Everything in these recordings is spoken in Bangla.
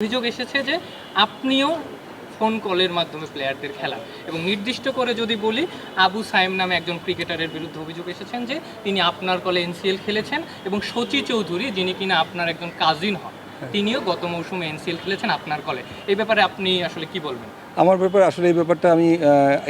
অভিযোগ এসেছে যে আপনিও ফোন কলের মাধ্যমে প্লেয়ারদের খেলা। এবং নির্দিষ্ট করে যদি বলি আবু সাইম নামে একজন ক্রিকেটারের বিরুদ্ধে অভিযোগ এসেছেন যে তিনি আপনার কলে এনসিএল খেলেছেন এবং শচী চৌধুরী যিনি কিনা আপনার একজন কাজিন হন তিনিও গত মৌসুমে এনসিএল খেলেছেন আপনার কলে এই ব্যাপারে আপনি আসলে কি বলবেন? আমার ব্যাপারে আসলে এই ব্যাপারটা আমি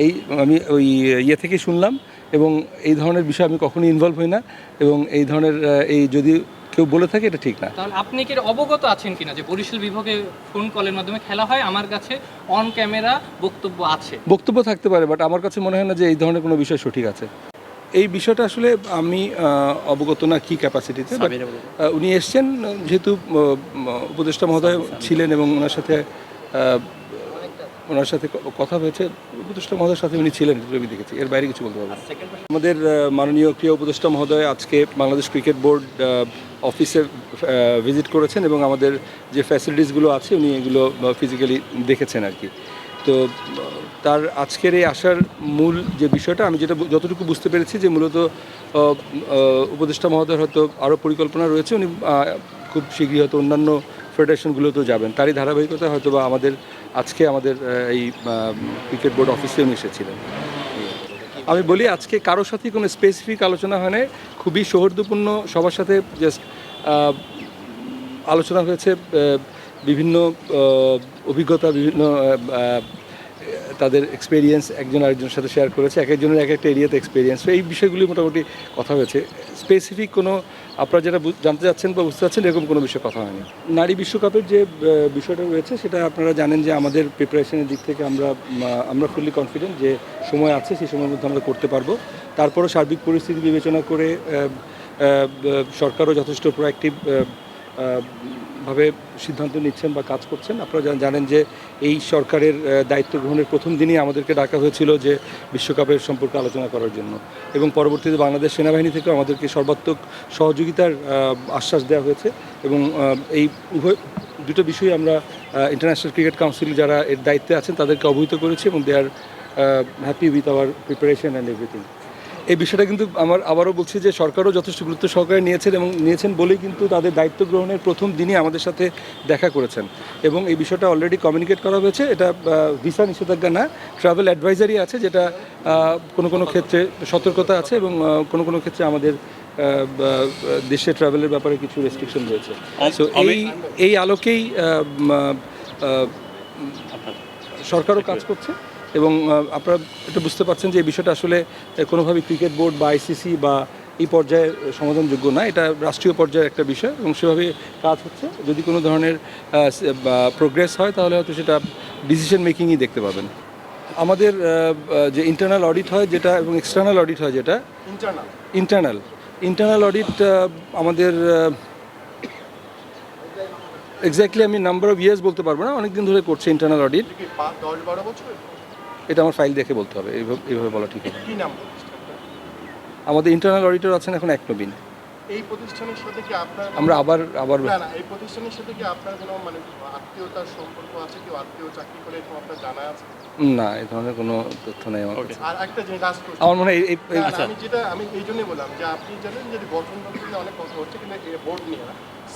এই আমি ওই ইয়ে থেকে শুনলাম এবং এই ধরনের বিষয় আমি কখনোই ইনভলভ হই না এবং এই ধরনের এই যদি কেউ বলে থাকে এটা ঠিক না। তাহলে আপনি কি অবগত আছেন কিনা যে বরিশাল বিভাগে ফোন কলের মাধ্যমে খেলা হয়? আমার কাছে অন ক্যামেরা বক্তব্য আছে। বক্তব্য থাকতে পারে বাট আমার কাছে মনে হয় না যে এই ধরনের কোনো বিষয় সঠিক আছে। এই বিষয়টা আসলে আমি অবগত না কি ক্যাপাসিটিতে উনি এসছেন যেহেতু উপদেষ্টা মহোদয় ছিলেন এবং ওনার সাথে ওনার সাথে কথা হয়েছে। উপদেষ্টা মহোদয়ের সাথে উনি ছিলেন, আমি দেখেছি। এর বাইরে কিছু বলতে পারব। আমাদের মাননীয় ক্রীড়া উপদেষ্টা মহোদয় আজকে বাংলাদেশ ক্রিকেট বোর্ড অফিসে ভিজিট করেছেন এবং আমাদের যে ফ্যাসিলিটিসগুলো আছে, উনি এগুলো ফিজিক্যালি দেখেছেন আর কি। তো তার আজকের এই আসার মূল যে বিষয়টা, আমি যেটা যতটুকু বুঝতে পেরেছি যে মূলত উপদেষ্টা মহোদয়ের হয়তো আরও পরিকল্পনা রয়েছে। উনি খুব শীঘ্রই হয়তো অন্যান্য ফেডারেশনগুলোতেও যাবেন, তারই ধারাবাহিকতা হয়তো বা আমাদের, আজকে আমাদের এই ক্রিকেট বোর্ড অফিসে এসেছিলেন আমি বলি আজকে কারোর সাথেই কোনো স্পেসিফিক আলোচনা হয় না খুবই সৌহার্দ্যপূর্ণ সবার সাথে জাস্ট আলোচনা হয়েছে বিভিন্ন অভিজ্ঞতা, বিভিন্ন তাদের এক্সপিরিয়েন্স একজন আরেকজনের সাথে শেয়ার করেছে, এক একজনের এক একটা এরিয়াতে এক্সপিরিয়েন্স এই বিষয়গুলি মোটামুটি কথা হয়েছে। স্পেসিফিক কোনো আপনারা যেটা জানতে চাচ্ছেন বা বুঝতে চাচ্ছেন, এরকম কোনো বিষয়ে কথা হয়নি। নারী বিশ্বকাপের যে বিষয়টা রয়েছে, সেটা আপনারা জানেন যে আমাদের প্রিপারেশনের দিক থেকে আমরা আমরা ফুললি কনফিডেন্ট যে সময় আছে, সেই সময়ের মধ্যে আমরা করতে পারব। তারপরও সার্বিক পরিস্থিতি বিবেচনা করে সরকারও যথেষ্ট প্রোয়াক্টিভ ভাবে সিদ্ধান্ত নিচ্ছেন বা কাজ করছেন, আপনারা জানেন যে এই সরকারের দায়িত্ব গ্রহণের প্রথম দিনই আমাদেরকে ডাকা হয়েছিল যে বিশ্বকাপের সম্পর্কে আলোচনা করার জন্য। এবং পরবর্তীতে বাংলাদেশ সেনাবাহিনী থেকেও আমাদেরকে সর্বাত্মক সহযোগিতার আশ্বাস দেওয়া হয়েছে। এবং এই উভয়, দুটো বিষয়ে আমরা ইন্টারন্যাশনাল ক্রিকেট কাউন্সিল যারা এর দায়িত্বে আছেন তাদেরকে অবহিত করেছি এবং they are happy with our preparation and everything এই বিষয়টা কিন্তু আমার আবারও বলছি যে সরকারও যথেষ্ট গুরুত্ব সহকারে নিয়েছেন এবং নিয়েছেন বলেই কিন্তু তাদের দায়িত্ব গ্রহণের প্রথম দিনই আমাদের সাথে দেখা করেছেন। এবং এই বিষয়টা অলরেডি কমিউনিকেট করা হয়েছে। এটা ভিসা নিষেধাজ্ঞা না ট্রাভেল অ্যাডভাইজারি আছে যেটা কোনো কোনো ক্ষেত্রে সতর্কতা আছে এবং কোনো কোনো ক্ষেত্রে আমাদের দেশে ট্রাভেলের ব্যাপারে কিছু রেস্ট্রিকশন রয়েছে। সো এই এই আলোকেই সরকারও কাজ করছে। এবং আপনারা এটা বুঝতে পারছেন যে এই বিষয়টা আসলে কোনোভাবেই ক্রিকেট বোর্ড বা আইসিসি বা এই পর্যায়ে সমাধানযোগ্য না। এটা রাষ্ট্রীয় পর্যায়ের একটা বিষয় এবং সেভাবে কাজ হচ্ছে। যদি কোনো ধরনের প্রোগ্রেস হয় তাহলে হয়তো সেটা ডিসিশন মেকিংই দেখতে পাবেন। আমাদের যে ইন্টারনাল অডিট হয় যেটা এবং এক্সটার্নাল অডিট হয় যেটা ইন্টারনাল ইন্টারনাল ইন্টারনাল অডিট আমাদের এক্স্যাক্টলি আমি নাম্বার অফ ইয়ার্স বলতে পারব না। অনেক দিন ধরে করছে ইন্টারনাল অডিট দশ বারো বছর? এটা আমার ফাইল দেখে বলতে হবে। এইভাবে বলা ঠিক হবে। নাম আমাদের ইন্টারনাল অডিটর আছেন এখন এক নবীন এই প্রতিষ্ঠানের সাথে কি আপনার আমরা আবার আবার না না এই প্রতিষ্ঠানের সাথে কি আপনার কোনো মানে আত্মীয়তার সম্পর্ক আছে? কেউ আত্মীয় চাকরি করে এরকম আপনার জানা আছে? না এই ধরনের কোনো তথ্য নেই আমার কাছে। আর একটা question। আমার মনে হয় এই- না, আমি যেটা আমি এই জন্যই বললাম যে আপনি জানেন যে গঠনতন্ত্র নিয়ে অনেক কথা হচ্ছে কিন্তু এই বোর্ড নিয়ে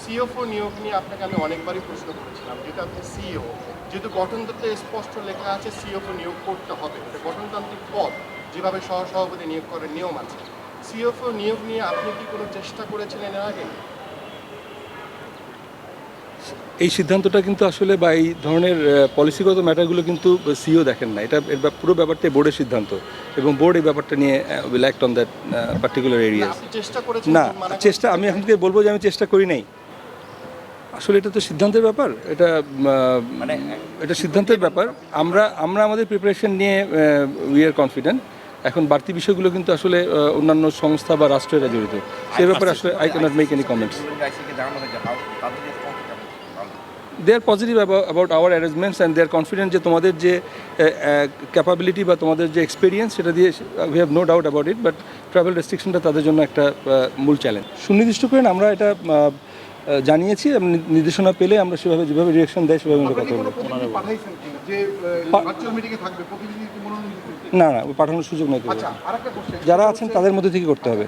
না সিওফও নিয়োগ নিয়ে আপনাকে আমি অনেকবারই প্রশ্ন করেছিলাম। যেটা আপনি সিও যেহেতু গঠনতন্ত্রে স্পষ্ট লেখা আছে সিওফও নিয়োগ করতে হবে। এটা গঠনতান্ত্রিক পদ। যেভাবে সহ সভাপতি নিয়োগ করার নিয়ম আছে। সিওফও নিয়োগ নিয়ে আপনি কি কোনো চেষ্টা করেছিলেন এর আগে? এই সিদ্ধান্তটা কিন্তু আসলে বা এই ধরনের পলিসিগত ম্যাটারগুলো কিন্তু সিও দেখেন না। এটা এর পুরো ব্যাপারটাই বোর্ডের সিদ্ধান্ত। এবং বোর্ড এই ব্যাপারটা নিয়ে will act on that particular area না মানে চেষ্টা আমি এখন থেকে বলব যে আমি চেষ্টা করি নাই। আসলে এটা তো সিদ্ধান্তের ব্যাপার এটা মানে এটা সিদ্ধান্তের ব্যাপার। আমরা আমরা আমাদের প্রিপারেশন নিয়ে উই আর কনফিডেন্ট এখন বাড়তি বিষয়গুলো কিন্তু আসলে অন্যান্য সংস্থা বা রাষ্ট্রেরা জড়িত। সেই ব্যাপারে আসলে I cannot make any comments they are positive about our arrangements and they are confident যে তোমাদের যে ক্যাপাবিলিটি বা তোমাদের যে এক্সপিরিয়েন্স সেটা দিয়ে we have no doubt about it but travel রেস্ট্রিকশনটা তাদের জন্য একটা মূল চ্যালেঞ্জ সুনির্দিষ্ট করেন আমরা এটা জানিয়েছি নির্দেশনা পেলে আমরা সেভাবে যেভাবে রিয়াকশন দেয় সেভাবে আমরা কথা বলব। না না পাঠানোর সুযোগ নেই আচ্ছা যারা আছেন তাদের মধ্যে থেকে করতে হবে।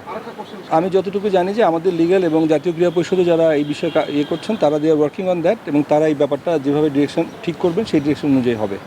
আমি যতটুকু জানি যে আমাদের লিগ্যাল এবং জাতীয় ক্রীড়া পরিষদে যারা এই বিষয়ে ইয়ে করছেন তারা দিয়ে ওয়ার্কিং অন দ্যাট এবং তারা এই ব্যাপারটা যেভাবে ডিরেকশন ঠিক করবেন সেই ডিরেকশন অনুযায়ী হবে।